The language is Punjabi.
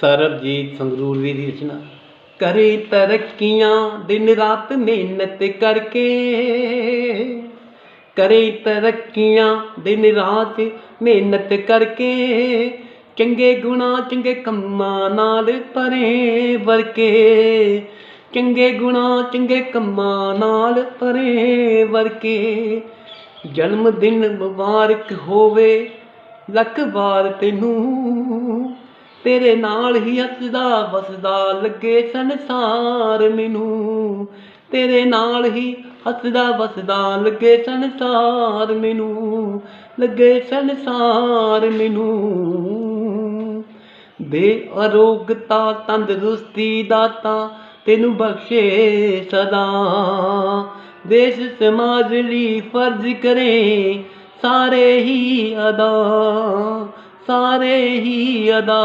ਸਰਬਜੀਤ ਸੰਗਰੂਰਵੀ ਦੀ ਰਚਨਾ। ਕਰੇ ਤਰੱਕੀਆਂ, ਦਿਨ ਰਾਤ ਮਿਹਨਤ ਕਰਕੇ। ਕਰੇ ਤਰੱਕੀਆਂ, ਦਿਨ ਰਾਤ ਮਿਹਨਤ ਕਰਕੇ। ਚੰਗੇ ਗੁਣਾ, ਚੰਗੇ ਕੰਮਾਂ ਨਾਲ ਪਰੇ ਵਰਕੇ। ਚੰਗੇ ਗੁਣਾ, ਚੰਗੇ ਕੰਮਾਂ ਨਾਲ ਪਰੇ ਵਰਕੇ। ਜਨਮ ਦਿਨ ਮੁਬਾਰਕ ਹੋਵੇ, ਲੱਖ ਵਾਰ ਤੈਨੂੰ। ਤੇਰੇ ਨਾਲ ਹੀ ਹੱਸਦਾ ਵਸਦਾ ਲੱਗੇ ਸੰਸਾਰ ਮੈਨੂੰ। ਤੇਰੇ ਨਾਲ ਹੀ ਹੱਸਦਾ ਵਸਦਾ ਲੱਗੇ ਸੰਸਾਰ ਮੈਨੂੰ। ਲੱਗੇ ਸੰਸਾਰ ਮੈਨੂੰ। ਦੇ ਅਰੋਗਤਾ ਤੰਦਰੁਸਤੀ ਦਾਤਾ ਤੈਨੂੰ ਬਖਸ਼ੇ ਸਦਾ। ਦੇਸ਼ ਸਮਾਜ ਲਈ ਫਰਜ਼ ਕਰੇ ਸਾਰੇ ਹੀ ਅਦਾ। सारे ही अदा